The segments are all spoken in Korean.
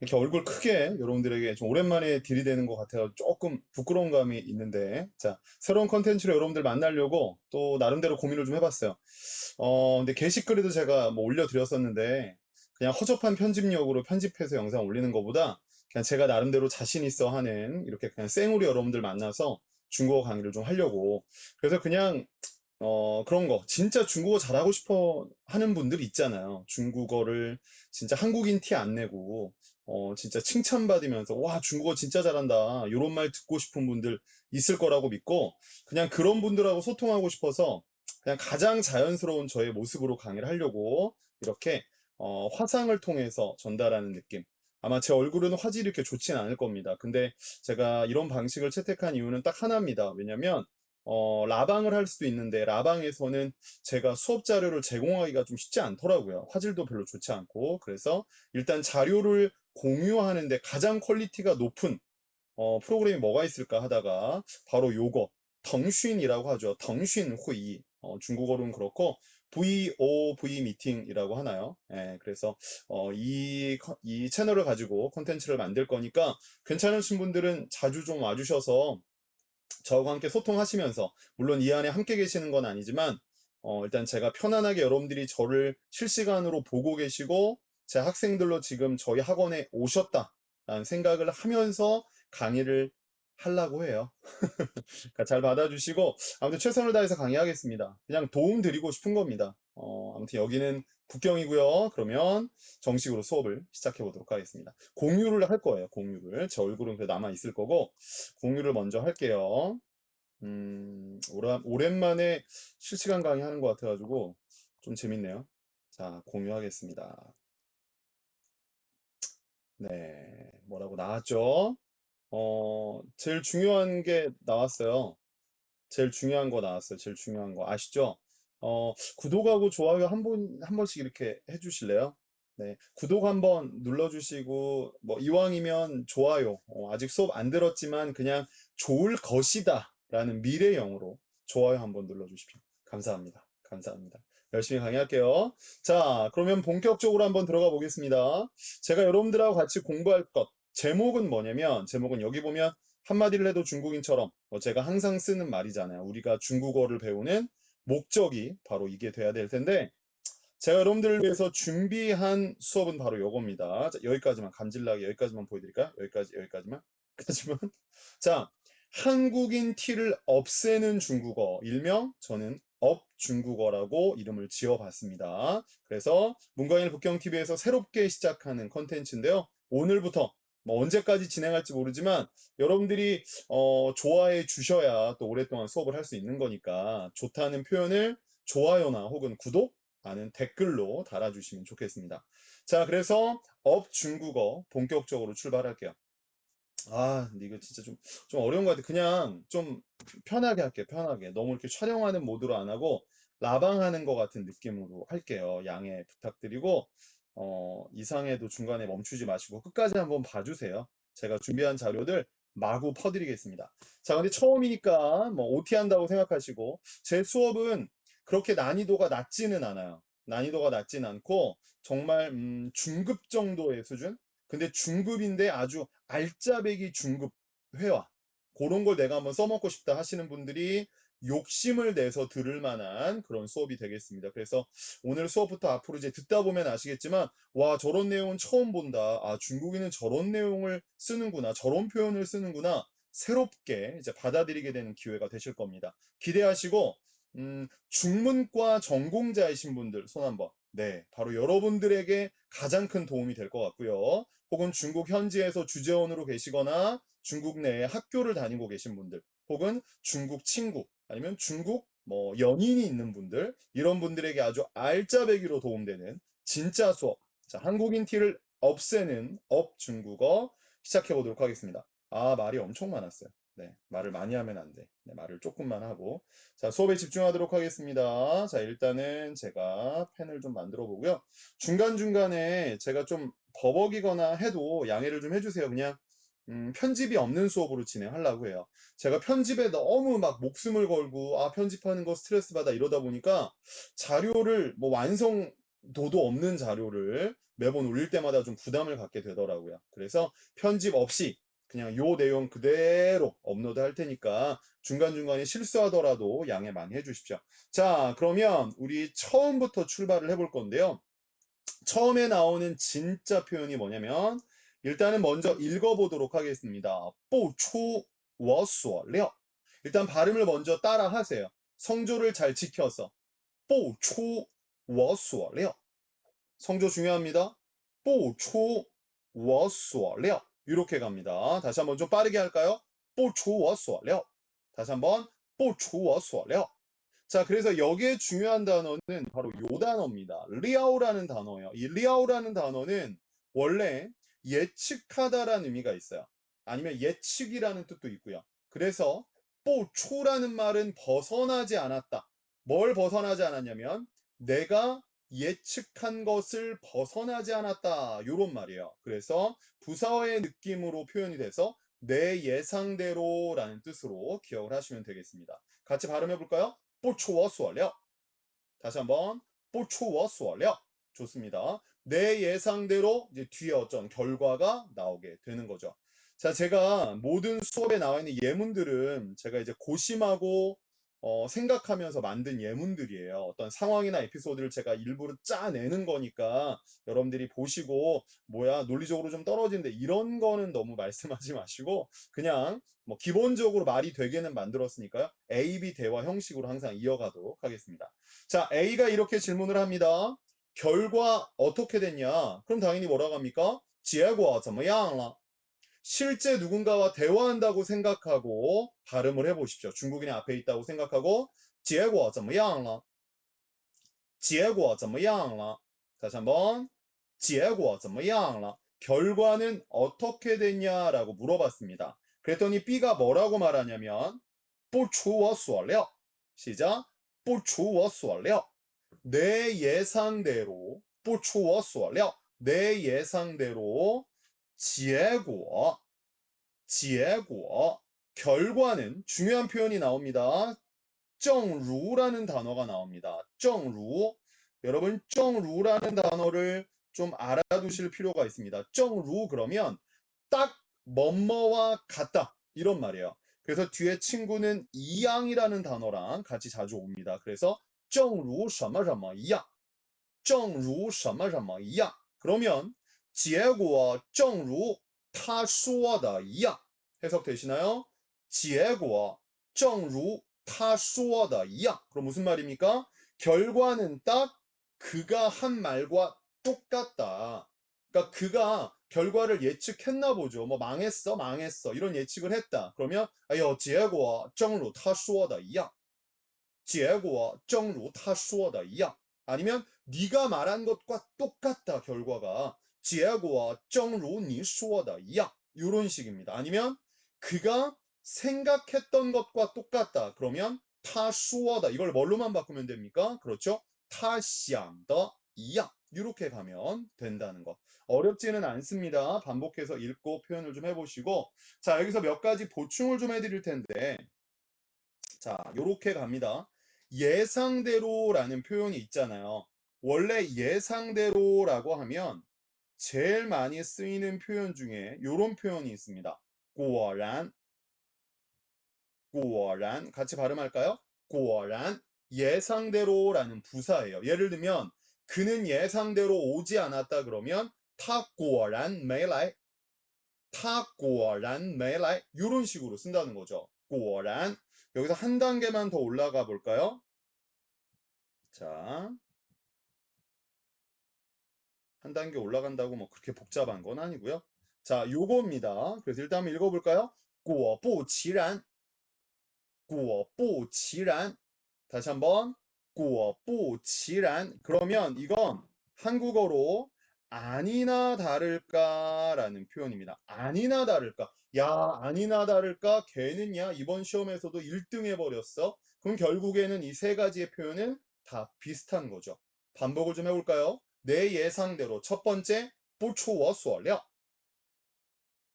이렇게 얼굴 크게 여러분들에게 좀 오랜만에 들이대는 것 같아서 조금 부끄러운 감이 있는데, 자, 새로운 컨텐츠로 여러분들 만나려고 또 나름대로 고민을 좀 해봤어요. 어, 근데 게시글에도 제가 뭐 올려드렸었는데, 그냥 허접한 편집력으로 편집해서 영상 올리는 것보다 그냥 제가 나름대로 자신 있어 하는 이렇게 그냥 생으로 여러분들 만나서 중국어 강의를 좀 하려고. 그래서 그냥 어, 그런 거. 진짜 중국어 잘하고 싶어 하는 분들 있잖아요. 중국어를 진짜 한국인 티 안 내고, 어, 진짜 칭찬받으면서, 와, 중국어 진짜 잘한다. 이런 말 듣고 싶은 분들 있을 거라고 믿고, 그냥 그런 분들하고 소통하고 싶어서, 그냥 가장 자연스러운 저의 모습으로 강의를 하려고, 이렇게, 어, 화상을 통해서 전달하는 느낌. 아마 제 얼굴은 화질이 이렇게 좋진 않을 겁니다. 근데 제가 이런 방식을 채택한 이유는 딱 하나입니다. 왜냐면, 어, 라방을 할 수도 있는데 라방에서는 제가 수업 자료를 제공하기가 좀 쉽지 않더라고요. 화질도 별로 좋지 않고. 그래서 일단 자료를 공유하는데 가장 퀄리티가 높은 어, 프로그램이 뭐가 있을까 하다가 바로 요거 덩쉰이라고 하죠. 덩쉰 회의. 어, 중국어로는 그렇고 VOV 미팅이라고 하나요? 예, 그래서 어, 이, 컨- 이 채널을 가지고 콘텐츠를 만들 거니까 괜찮으신 분들은 자주 좀 와주셔서 저와 함께 소통하시면서 물론 이 안에 함께 계시는 건 아니지만 어, 일단 제가 편안하게 여러분들이 저를 실시간으로 보고 계시고 제 학생들로 지금 저희 학원에 오셨다라는 생각을 하면서 강의를 하려고 해요. 그러니까 잘 받아주시고 아무튼 최선을 다해서 강의하겠습니다. 그냥 도움 드리고 싶은 겁니다. 어, 아무튼 여기는 국경이고요. 그러면 정식으로 수업을 시작해 보도록 하겠습니다. 공유를 할 거예요. 공유를 제 얼굴은 그 남아 있을 거고 공유를 먼저 할게요. 음, 오라, 오랜만에 실시간 강의하는 것 같아가지고 좀 재밌네요. 자, 공유하겠습니다. 네, 뭐라고 나왔죠? 어, 제일 중요한 게 나왔어요. 제일 중요한 거 나왔어요. 제일 중요한 거 아시죠? 어, 구독하고 좋아요 한 번, 한 번씩 이렇게 해주실래요? 네, 구독 한번 눌러주시고, 뭐, 이왕이면 좋아요. 어, 아직 수업 안 들었지만 그냥 좋을 것이다. 라는 미래형으로 좋아요 한번 눌러주십시오. 감사합니다. 감사합니다. 열심히 강의할게요. 자, 그러면 본격적으로 한번 들어가 보겠습니다. 제가 여러분들하고 같이 공부할 것, 제목은 뭐냐면, 제목은 여기 보면 한마디를 해도 중국인처럼, 뭐 제가 항상 쓰는 말이잖아요. 우리가 중국어를 배우는 목적이 바로 이게 돼야 될 텐데, 제가 여러분들을 위해서 준비한 수업은 바로 요겁니다. 자, 여기까지만, 감질나게 여기까지만 보여드릴까요? 여기까지, 여기까지만. 여기까지만. 자, 한국인 티를 없애는 중국어, 일명 저는 업 중국어라고 이름을 지어봤습니다. 그래서 문광일 북경TV에서 새롭게 시작하는 컨텐츠인데요. 오늘부터 뭐 언제까지 진행할지 모르지만 여러분들이 어, 좋아해 주셔야 또 오랫동안 수업을 할 수 있는 거니까 좋다는 표현을 좋아요나 혹은 구독 아는 댓글로 달아주시면 좋겠습니다. 자, 그래서 업 중국어 본격적으로 출발할게요. 아, 근데 이거 진짜 좀, 좀 어려운 것 같아. 그냥 좀 편하게 할게요. 편하게. 너무 이렇게 촬영하는 모드로 안 하고 라방하는 것 같은 느낌으로 할게요. 양해 부탁드리고 어, 이상해도 중간에 멈추지 마시고 끝까지 한번 봐주세요. 제가 준비한 자료들 마구 퍼드리겠습니다. 자, 근데 처음이니까 뭐 OT 한다고 생각하시고 제 수업은 그렇게 난이도가 낮지는 않아요. 난이도가 낮진 않고 정말 음, 중급 정도의 수준? 근데 중급인데 아주 알짜배기 중급 회화 그런 걸 내가 한번 써먹고 싶다 하시는 분들이 욕심을 내서 들을 만한 그런 수업이 되겠습니다. 그래서 오늘 수업부터 앞으로 이제 듣다 보면 아시겠지만 와 저런 내용은 처음 본다. 아 중국인은 저런 내용을 쓰는구나. 저런 표현을 쓰는구나. 새롭게 이제 받아들이게 되는 기회가 되실 겁니다. 기대하시고 음, 중문과 전공자이신 분들 손 한번. 네, 바로 여러분들에게 가장 큰 도움이 될 것 같고요. 혹은 중국 현지에서 주재원으로 계시거나 중국 내에 학교를 다니고 계신 분들, 혹은 중국 친구, 아니면 중국 뭐 연인이 있는 분들, 이런 분들에게 아주 알짜배기로 도움되는 진짜 수업. 자, 한국인 티를 없애는 업 중국어 시작해 보도록 하겠습니다. 아, 말이 엄청 많았어요. 네, 말을 많이 하면 안 돼. 네, 말을 조금만 하고. 자, 수업에 집중하도록 하겠습니다. 자, 일단은 제가 펜을 좀 만들어 보고요. 중간중간에 제가 좀 버벅이거나 해도 양해를 좀 해주세요. 그냥 음, 편집이 없는 수업으로 진행하려고 해요. 제가 편집에 너무 막 목숨을 걸고, 아, 편집하는 거 스트레스 받아 이러다 보니까 자료를, 뭐 완성 도도 없는 자료를 매번 올릴 때마다 좀 부담을 갖게 되더라고요. 그래서 편집 없이 그냥 요 내용 그대로 업로드 할 테니까 중간중간에 실수하더라도 양해 많이 해주십시오. 자, 그러면 우리 처음부터 출발을 해볼 건데요. 처음에 나오는 진짜 표현이 뭐냐면 일단은 먼저 읽어보도록 하겠습니다. 뽀초워수려 일단 발음을 먼저 따라하세요. 성조를 잘 지켜서 뽀초워수려 성조 중요합니다. 뽀초워수려 이렇게 갑니다. 다시 한번 좀 빠르게 할까요? 뽀초워수려 다시 한번 뽀초워수려 자, 그래서 여기에 중요한 단어는 바로 요 단어입니다. 리아오라는 단어예요. 이 리아오라는 단어는 원래 예측하다라는 의미가 있어요. 아니면 예측이라는 뜻도 있고요. 그래서 뽀초라는 말은 벗어나지 않았다. 뭘 벗어나지 않았냐면 내가 예측한 것을 벗어나지 않았다. 요런 말이에요. 그래서 부사어의 느낌으로 표현이 돼서 내 예상대로라는 뜻으로 기억을 하시면 되겠습니다. 같이 발음해 볼까요? 뽀초워 수월려. 다시 한번 뽀초워 수월려. 좋습니다. 내 예상대로 이제 뒤에 어떤 결과가 나오게 되는 거죠. 자, 제가 모든 수업에 나와 있는 예문들은 제가 이제 고심하고 어, 생각하면서 만든 예문들이에요. 어떤 상황이나 에피소드를 제가 일부러 짜내는 거니까 여러분들이 보시고 뭐야 논리적으로 좀 떨어지는데 이런 거는 너무 말씀하지 마시고 그냥 뭐 기본적으로 말이 되게는 만들었으니까요. A, B 대화 형식으로 항상 이어가도록 하겠습니다. 자, A가 이렇게 질문을 합니다. 결과 어떻게 됐냐? 그럼 당연히 뭐라고 합니까? 结果怎么样了? 실제 누군가와 대화한다고 생각하고 발음을 해보십시오. 중국인이 앞에 있다고 생각하고 结果怎么样了?结果怎么样了? 다시 한번 结果怎么样了? 결과는 어떻게 됐냐라고 물어봤습니다. 그랬더니 B가 뭐라고 말하냐면 不出我所料 시작 不出我所料 내 예상대로 不出我所料 내 예상대로 结果结果 결과는 중요한 표현이 나옵니다. 正如라는 단어가 나옵니다. 正如 여러분 正如라는 단어를 좀 알아두실 필요가 있습니다. 正如 그러면 딱 뭐뭐와 같다 이런 말이에요. 그래서 뒤에 친구는 이양이라는 단어랑 같이 자주 옵니다. 그래서 正如什么什么一样正如什么什么一样 그러면 结果正如他说的一样 해석되시나요? 结果正如他说的一样 그럼 무슨 말입니까? 결과는 딱 그가 한 말과 똑같다. 그러니까 그가 결과를 예측했나 보죠. 뭐 망했어, 망했어 이런 예측을 했다. 그러면 哎呦结果正如他说的一样 结果正如他说的一样 아니면 네가 말한 것과 똑같다 결과가 结果正如你说的一样 이런 식입니다. 아니면 그가 생각했던 것과 똑같다. 그러면 他说的 이걸 뭘로만 바꾸면 됩니까? 그렇죠? 他想的一样 이렇게 가면 된다는 거. 어렵지는 않습니다. 반복해서 읽고 표현을 좀 해보시고 자 여기서 몇 가지 보충을 좀 해드릴 텐데 자 요렇게 갑니다. 예상대로라는 표현이 있잖아요. 원래 예상대로라고 하면 제일 많이 쓰이는 표현 중에 요런 표현이 있습니다. 果然果然 같이 발음할까요? 果然 예상대로라는 부사예요. 예를 들면 그는 예상대로 오지 않았다 그러면 他果然没来他果然没来이런 식으로 쓴다는 거죠. 果然 여기서 한 단계만 더 올라가 볼까요? 자, 한 단계 올라간다고 뭐 그렇게 복잡한 건 아니고요. 자, 요겁니다. 그래서 일단 한번 읽어볼까요? 果不其然果不其然 다시 한번 果不其然 그러면 이건 한국어로 아니나 다를까라는 표현입니다. 아니나 다를까. 야, 아니나 다를까? 걔는야, 이번 시험에서도 1등 해버렸어. 그럼 결국에는 이 세 가지의 표현은 다 비슷한 거죠. 반복을 좀 해볼까요? 내 예상대로 첫 번째, 不出我所料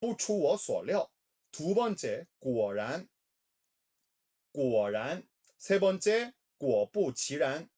不出我所料. 두 번째, 果然,果然. 세 번째, 果不其然,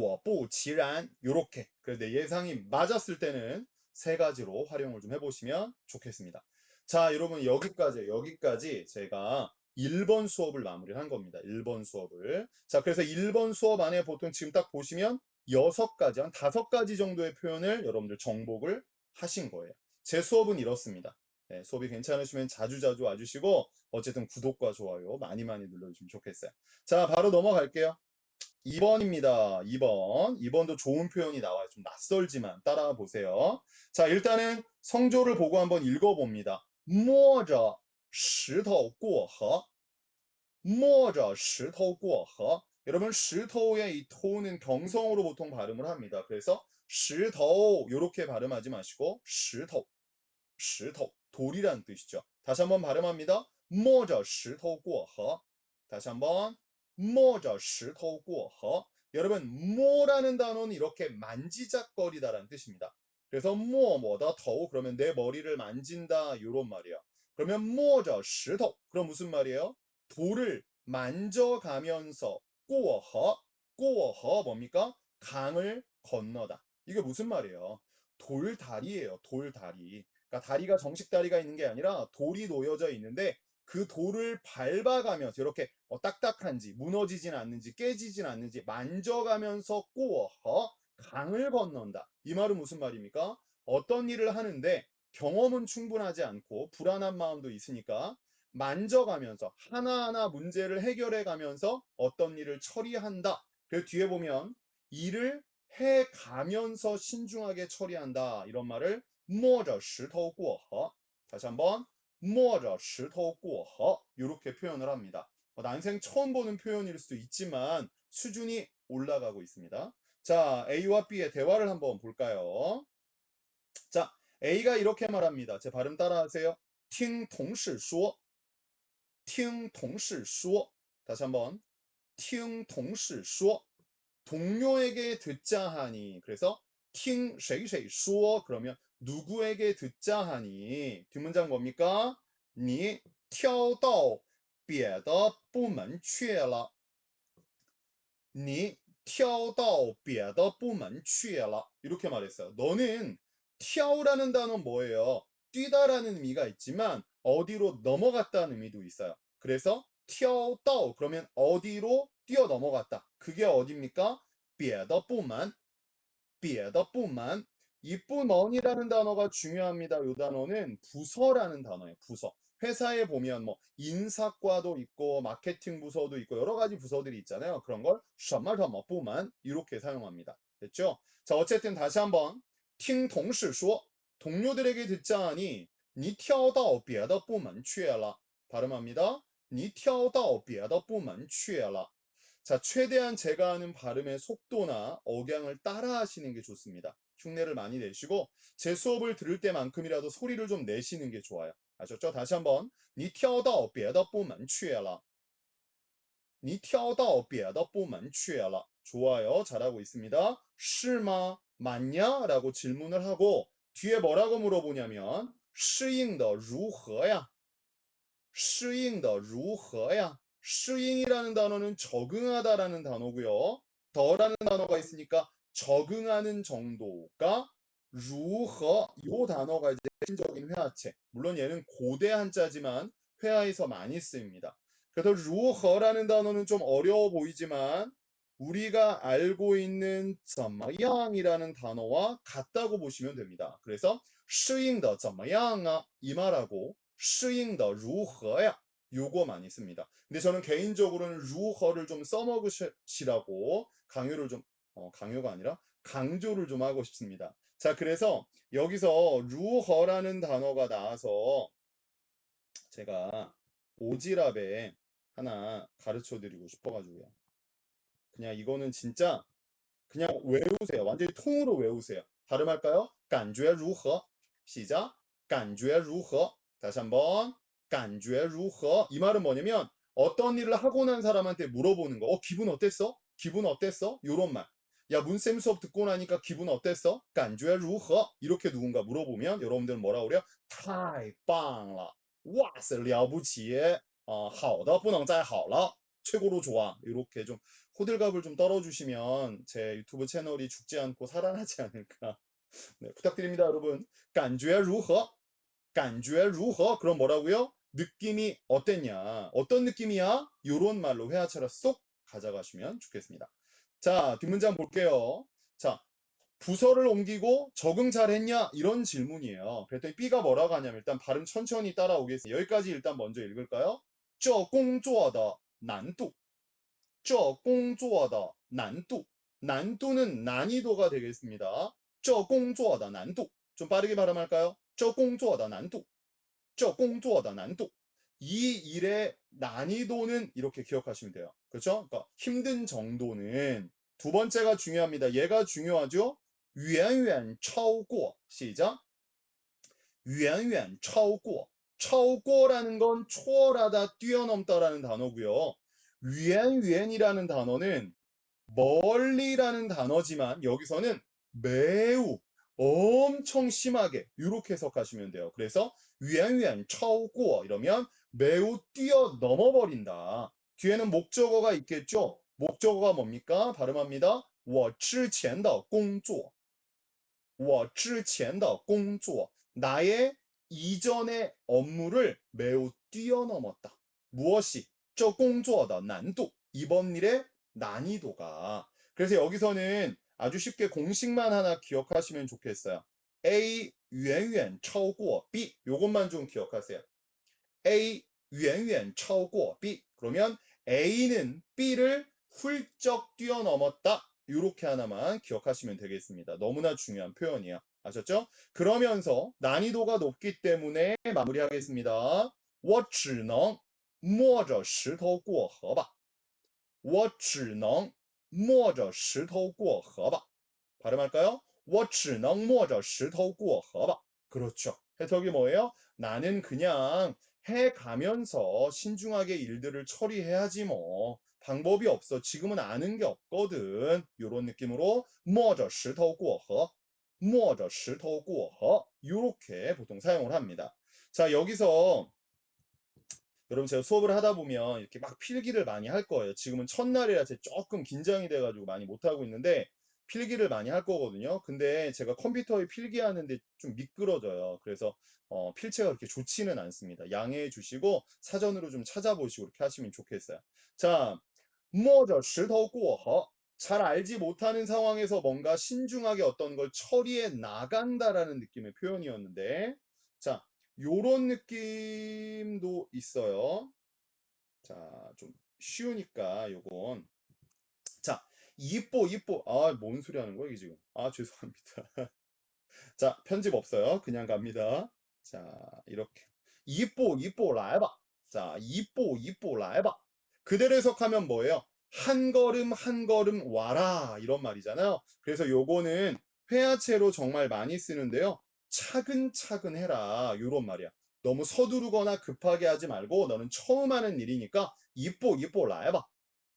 果不 지란 요렇게 그래서 예상이 맞았을 때는 세 가지로 활용을 좀 해보시면 좋겠습니다. 자 여러분 여기까지 여기까지 제가 1번 수업을 마무리를 한 겁니다. 1번 수업을 자 그래서 1번 수업 안에 보통 지금 딱 보시면 6가지 한 5가지 정도의 표현을 여러분들 정복을 하신 거예요. 제 수업은 이렇습니다. 네, 수업이 괜찮으시면 자주자주 와주시고 어쨌든 구독과 좋아요 많이 많이 눌러주시면 좋겠어요. 자 바로 넘어갈게요. 2번입니다. 2번. 2번도 좋은 표현이 나와요. 좀 낯설지만 따라와 보세요. 자, 일단은 성조를 보고 한번 읽어봅니다. 摸着石头过河.摸着石头过河. 여러분, 石头의 이 토는 경성으로 보통 발음을 합니다. 그래서 石头 요렇게 발음하지 마시고 石头, 石头, 돌이란 뜻이죠. 다시 한번 발음합니다. 摸着石头过河. 다시 한번 摸着石头过河. 여러분, 모라는 단어는 이렇게 만지작거리다라는 뜻입니다. 그래서 모 뭐다 더 그러면 내 머리를 만진다 요런 말이에요. 그러면 摸着石头 그럼 무슨 말이에요? 돌을 만져가면서 过河 过河 뭡니까? 강을 건너다. 이게 무슨 말이에요? 돌다리예요. 돌다리. 그러니까 다리가 정식 다리가 있는 게 아니라 돌이 놓여져 있는데 그 돌을 밟아가면서 이렇게 어, 딱딱한지 무너지진 않는지 깨지진 않는지 만져가면서 꼬어 강을 건넌다. 이 말은 무슨 말입니까? 어떤 일을 하는데 경험은 충분하지 않고 불안한 마음도 있으니까 만져가면서 하나하나 문제를 해결해 가면서 어떤 일을 처리한다. 그 뒤에 보면 일을 해 가면서 신중하게 처리한다. 이런 말을 모저 시토 구어. 다시 한번 摸着石头过河 이렇게 표현을 합니다. 어, 난생 처음 보는 표현일 수도 있지만 수준이 올라가고 있습니다. 자, A와 B의 대화를 한번 볼까요? 자, A가 이렇게 말합니다. 제 발음 따라하세요. 听同事说,听同事说. 다시 한번 听同事说. 동료에게 듣자 하니. 그래서 听谁谁说 그러면 누구에게 듣자 하니 뒷문장 뭡니까? 你跳到别的部门去了.你跳到别的部门去了. 이렇게 말했어요. 너는跳라는 단어 뭐예요? 뛰다라는 의미가 있지만 어디로 넘어갔다는 의미도 있어요. 그래서 跳到 그러면 어디로 뛰어 넘어갔다. 그게 어디입니까? 别的部门.别的部门. 이 부먼이라는 단어가 중요합니다. 이 단어는 부서라는 단어예요. 부서. 회사에 보면 뭐 인사과도 있고 마케팅 부서도 있고 여러 가지 부서들이 있잖아요. 그런 걸 什么什么 부만 이렇게 사용합니다. 됐죠? 자, 어쨌든 다시 한번 听同事说 동료들에게 듣자 하니 你跳到别的部门去了 발음합니다. 你跳到别的部门去了 자, 최대한 제가 하는 발음의 속도나 억양을 따라 하시는 게 좋습니다. 흉내를 많이 내시고 제 수업을 들을 때만큼이라도 소리를 좀 내시는 게 좋아요. 아셨죠? 다시 한번 你跳到别的部门去了.你跳到别的部门去了. 좋아요. 잘하고 있습니다. 是吗? 맞냐? 라고 질문을 하고 뒤에 뭐라고 물어보냐면 适应的如何呀?适应的如何呀?适应이라는 단어는 적응하다라는 단어고요. 더라는 단어가 있으니까 적응하는 정도가 如何 요 단어가 이제 핵심적인 회화체. 물론 얘는 고대 한자지만 회화에서 많이 쓰입니다. 그래서 如何라는 단어는 좀 어려워 보이지만 우리가 알고 있는 怎么样이라는 단어와 같다고 보시면 됩니다. 그래서 适应的怎么样啊? 이 말하고 适应的如何呀? 요거 많이 씁니다. 근데 저는 개인적으로는 如何를 좀 써먹으시라고 강요를 좀 어, 강요가 아니라 강조를 좀 하고 싶습니다. 자, 그래서 여기서 루허라는 단어가 나와서 제가 오지랖에 하나 가르쳐 드리고 싶어가지고요. 그냥 이거는 진짜 그냥 외우세요. 완전히 통으로 외우세요. 발음할까요? 간주에 루허 시작 간주에 루허 다시 한번 간주에 루허 이 말은 뭐냐면 어떤 일을 하고 난 사람한테 물어보는 거. 어, 기분 어땠어? 기분 어땠어? 요런 말. 야, 문쌤 수업 듣고 나니까 기분 어땠어? 感觉如何? 이렇게 누군가 물어보면 여러분들은 뭐라 그래요? 太棒了. 와스 了不起. 어, 好的不能再好了. 최고로 좋아. 이렇게 좀 호들갑을 좀 떨어주시면 제 유튜브 채널이 죽지 않고 살아나지 않을까. 네, 부탁드립니다, 여러분. 感觉如何?感觉如何? 그럼 뭐라고요? 느낌이 어땠냐? 어떤 느낌이야? 요런 말로 회화처럼 쏙 가져가시면 좋겠습니다. 자, 뒷문장 볼게요. 자, 부서를 옮기고 적응 잘 했냐? 이런 질문이에요. 그랬더니 B가 뭐라고 하냐면 일단 발음 천천히 따라오겠습니다. 여기까지 일단 먼저 읽을까요? 저 공조하다 난도 저 공조하다 난도 난도는 난이도가 되겠습니다. 저 공조하다 난도 좀 빠르게 발음할까요? 저 공조하다 난도 저 공조하다 난도 이 일의 난이도는 이렇게 기억하시면 돼요. 그렇죠? 그러니까 힘든 정도는 두 번째가 중요합니다. 얘가 중요하죠? 远远超过 시작. 远远超过. 超过라는건 초월하다, 뛰어넘다라는 단어고요. 远远이라는 단어는 멀리라는 단어지만 여기서는 매우 엄청 심하게 이렇게 해석하시면 돼요. 그래서 远远超过 이러면 매우 뛰어넘어 버린다. 뒤에는 목적어가 있겠죠? 목적어가 뭡니까? 발음합니다. 我之前的工作.我之前的工作. 나의 이전의 업무를 매우 뛰어넘었다. 무엇이? 这工作的难度. 이번 일의 난이도가. 그래서 여기서는 아주 쉽게 공식만 하나 기억하시면 좋겠어요. A 远远超过 B. 요것만 좀 기억하세요. A 远远超过 B. 그러면 A는 B를 훌쩍 뛰어넘었다. 이렇게 하나만 기억하시면 되겠습니다. 너무나 중요한 표현이야. 아셨죠? 그러면서 난이도가 높기 때문에 마무리하겠습니다. 我只能摸着石头过河吧.我只能摸着石头过河吧. 발음할까요? 我只能摸着石头过河吧. 그렇죠. 해석이 뭐예요? 나는 그냥 해가면서 신중하게 일들을 처리해야지 뭐. 방법이 없어. 지금은 아는 게 없거든. 요런 느낌으로 뭐저 시터 구어허 뭐저 시터 구어허 요렇게 보통 사용을 합니다. 자 여기서 여러분 제가 수업을 하다 보면 이렇게 막 필기를 많이 할 거예요. 지금은 첫날이라서 조금 긴장이 돼가지고 많이 못하고 있는데 필기를 많이 할 거거든요. 근데 제가 컴퓨터에 필기하는데 좀 미끄러져요. 그래서 어, 필체가 그렇게 좋지는 않습니다. 양해해 주시고 사전으로 좀 찾아보시고 이렇게 하시면 좋겠어요. 자, 摸着石头过河. 잘 알지 못하는 상황에서 뭔가 신중하게 어떤 걸 처리해 나간다라는 느낌의 표현이었는데 자, 요런 느낌도 있어요. 자, 좀 쉬우니까 요건 입보 입보 아 뭔 소리 하는 거야 이게 지금? 아 죄송합니다. 자 편집 없어요. 그냥 갑니다. 자 이렇게. 입보 입보 라이바. 자 입보 입보 라이바. 그대로 해석하면 뭐예요? 한 걸음 한 걸음 와라. 이런 말이잖아요. 그래서 요거는 회화체로 정말 많이 쓰는데요. 차근차근 해라. 요런 말이야. 너무 서두르거나 급하게 하지 말고 너는 처음 하는 일이니까 입보 입보 라이바.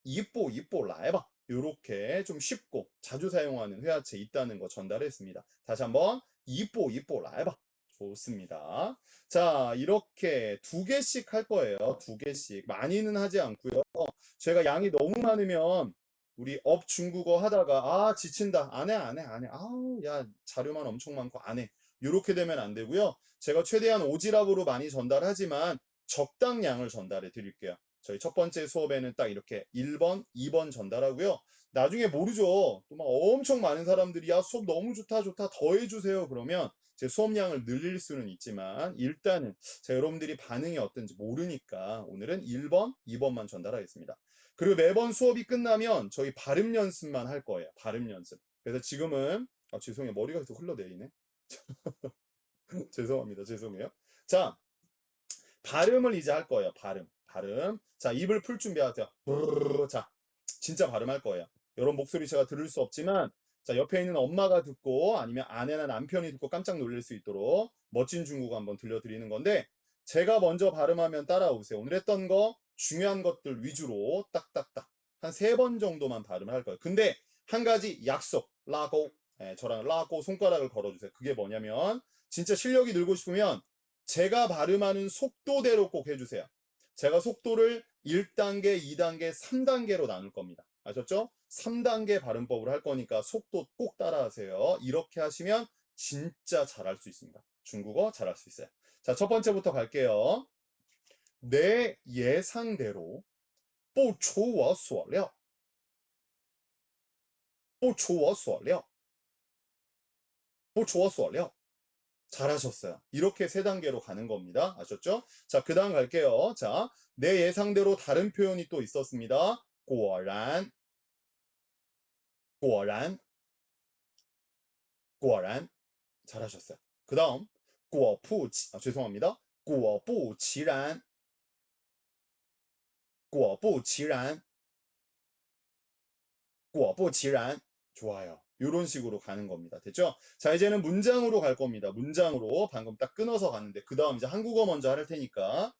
입보 입보 라이바. 요렇게 좀 쉽고 자주 사용하는 회화체 있다는 거 전달했습니다. 다시 한번 이뻐 이뻐 라해봐. 좋습니다. 자, 이렇게 두 개씩 할 거예요. 두 개씩. 많이는 하지 않고요. 제가 양이 너무 많으면 우리 업 중국어 하다가 아 지친다 안 해 안 해 안 해 아우 야 자료만 엄청 많고 안 해 이렇게 되면 안 되고요 제가 최대한 오지랖으로 많이 전달하지만 적당량을 전달해 드릴게요 저희 첫 번째 수업에는 딱 이렇게 1번 2번 전달하고요 나중에 모르죠 또 막 엄청 많은 사람들이 야 수업 너무 좋다 좋다 더 해주세요 그러면 제 수업량을 늘릴 수는 있지만 일단은 자 여러분들이 반응이 어떤지 모르니까 오늘은 1번 2번만 전달하겠습니다 그리고 매번 수업이 끝나면 저희 발음 연습만 할 거예요. 발음 연습. 그래서 지금은 아 죄송해요. 머리가 계속 흘러내리네. 죄송합니다. 죄송해요. 자, 발음을 이제 할 거예요. 발음. 발음. 자, 입을 풀 준비하세요. 자, 진짜 발음할 거예요. 이런 목소리 제가 들을 수 없지만 자, 옆에 있는 엄마가 듣고 아니면 아내나 남편이 듣고 깜짝 놀랄 수 있도록 멋진 중국어 한번 들려드리는 건데 제가 먼저 발음하면 따라오세요. 오늘 했던 거 중요한 것들 위주로 딱딱딱 한 세 번 정도만 발음을 할 거예요. 근데 한 가지 약속, 라고. 예, 저랑 라고 손가락을 걸어주세요. 그게 뭐냐면, 진짜 실력이 늘고 싶으면 제가 발음하는 속도대로 꼭 해주세요. 제가 속도를 1단계, 2단계, 3단계로 나눌 겁니다. 아셨죠? 3단계 발음법을 할 거니까 속도 꼭 따라하세요. 이렇게 하시면 진짜 잘할 수 있습니다. 중국어 잘할 수 있어요. 자, 첫 번째부터 갈게요. 내 예상대로 不出我所料不出我所料不出我所料 잘하셨어요. 이렇게 세 단계로 가는 겁니다. 아셨죠? 자, 그 다음 갈게요. 자, 내 예상대로 다른 표현이 또 있었습니다. 꼬란, 꼬란, 꼬란. 잘하셨어요. 그 다음, 꼬푸치, 아, 죄송합니다. 꼬부치란, 꼬부치란, 꼬부치란. 좋아요. 이런 식으로 가는 겁니다. 됐죠? 자, 이제는 문장으로 갈 겁니다. 문장으로 방금 딱 끊어서 갔는데 그 다음 이제 한국어 먼저 할 테니까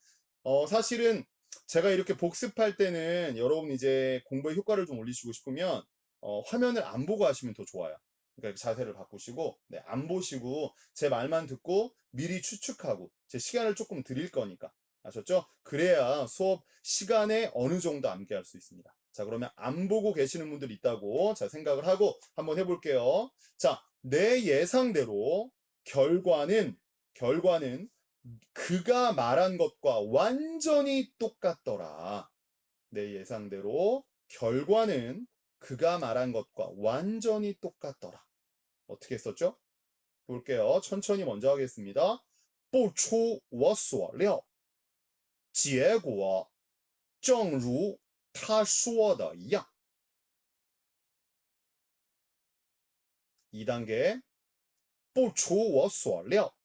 어, 사실은 제가 이렇게 복습할 때는 여러분 이제 공부의 효과를 좀 올리시고 싶으면 어, 화면을 안 보고 하시면 더 좋아요. 그러니까 자세를 바꾸시고 네, 안 보시고 제 말만 듣고 미리 추측하고 제 시간을 조금 드릴 거니까 아셨죠? 그래야 수업 시간에 어느 정도 암기할 수 있습니다. 자, 그러면 안 보고 계시는 분들 있다고 자, 생각을 하고 한번 해볼게요. 자, 내 예상대로 결과는, 결과는 그가 말한 것과 완전히 똑같더라. 내 예상대로 결과는 그가 말한 것과 완전히 똑같더라. 어떻게 했었죠? 볼게요. 천천히 먼저 하겠습니다. 不出我所料结果正如 他说的一样 2단계 不出我所料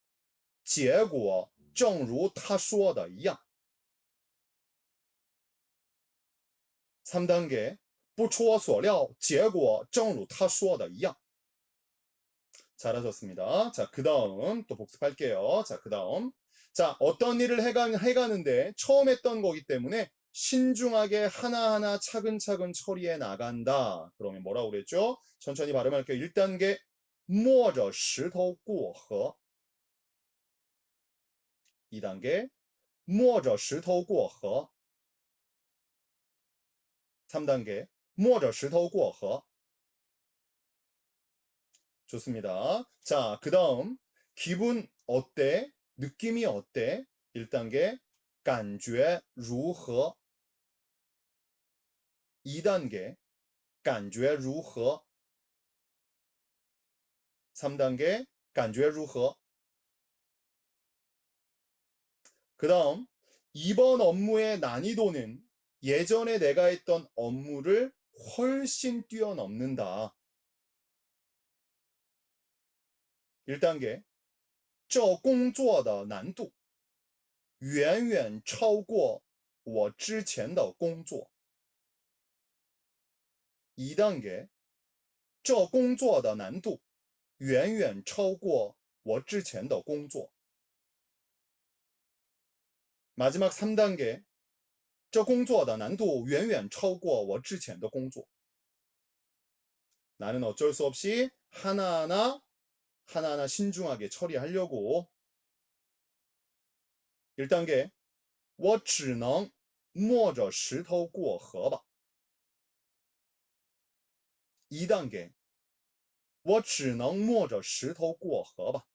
结果正如他说的一样 3단계 不出我所料结果正如他说的一样 잘하셨습니다. 자, 그 다음 또 복습할게요. 자, 그 다음. 자, 어떤 일을 해가, 해가는데 처음 했던 거기 때문에 신중하게 하나하나 차근차근 처리해 나간다. 그러면 뭐라고 그랬죠? 천천히 발음할게요. 1단계, 摸着石头过河. 2단계, 摸着石头过河. 3단계, 摸着石头过河. 좋습니다. 자, 그 다음, 기분 어때? 느낌이 어때? 1단계, 感觉如何? 2단계, 感觉如何? 3단계, 感觉如何? 그 다음, 이번 업무의 난이도는 예전에 내가 했던 업무를 훨씬 뛰어넘는다. 1단계, 这工作的难度远远超过我之前的工作。 2단계, 这工作的难度远远超过我之前的工作。 마지막 3단계, 这工作的难度远远超过我之前的工作。 나는 어쩔 수 없이 하나하나 하나하나 신중하게 처리하려고 1단계 我只能摸着石头过河吧 2단계 我只能摸着石头过河吧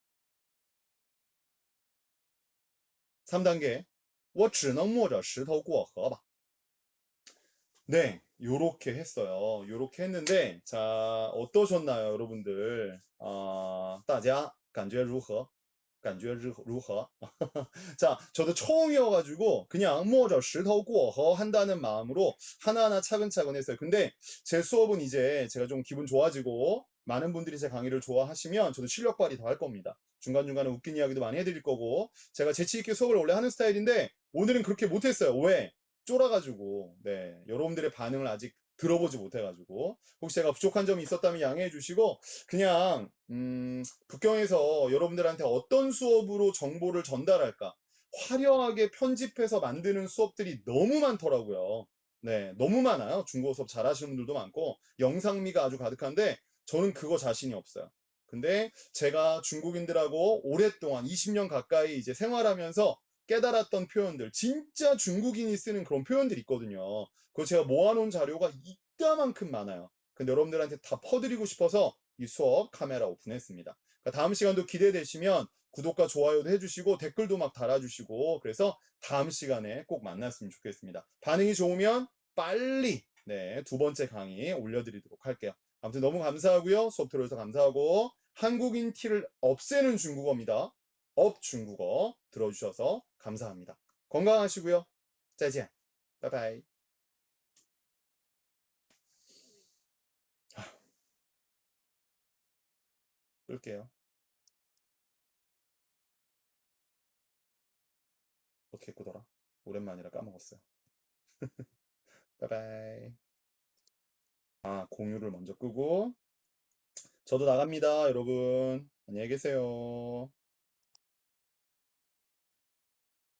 3단계 我只能摸着石头过河吧 네, 요렇게 했어요. 요렇게 했는데, 자, 어떠셨나요, 여러분들? 아, 大家感觉如何? 感觉如何? 자, 저도 처음이어가지고, 그냥 摸着石头过河 한다는 마음으로 하나하나 차근차근 했어요. 근데 제 수업은 이제 제가 좀 기분 좋아지고, 많은 분들이 제 강의를 좋아하시면 저도 실력 발휘 더 할 겁니다. 중간중간에 웃긴 이야기도 많이 해드릴 거고, 제가 재치있게 수업을 원래 하는 스타일인데, 오늘은 그렇게 못했어요. 왜? 쫄아가지고 네 여러분들의 반응을 아직 들어보지 못해가지고 혹시 제가 부족한 점이 있었다면 양해해 주시고 그냥 음, 북경에서 여러분들한테 어떤 수업으로 정보를 전달할까 화려하게 편집해서 만드는 수업들이 너무 많더라고요 네, 너무 많아요. 중국어 수업 잘하시는 분들도 많고, 영상미가 아주 가득한데, 저는 그거 자신이 없어요. 근데 제가 중국인들하고 오랫동안 20년 가까이 이제 생활하면서 깨달았던 표현들, 진짜 중국인이 쓰는 그런 표현들이 있거든요. 그거 제가 모아놓은 자료가 이따만큼 많아요. 근데 여러분들한테 다 퍼드리고 싶어서 이 수업 카메라 오픈했습니다. 그러니까 다음 시간도 기대되시면 구독과 좋아요도 해주시고 댓글도 막 달아주시고 그래서 다음 시간에 꼭 만났으면 좋겠습니다. 반응이 좋으면 빨리 네, 두 번째 강의 올려드리도록 할게요. 아무튼 너무 감사하고요. 수업 들어줘서 감사하고 한국인 티를 없애는 중국어입니다. 업 중국어 들어주셔서 감사합니다. 건강하시고요. 再见. 바이바이. 끌게요. 어떻게 끄더라? 오랜만이라 까먹었어요. 바이바이. 아, 공유를 먼저 끄고. 저도 나갑니다, 여러분. 안녕히 계세요.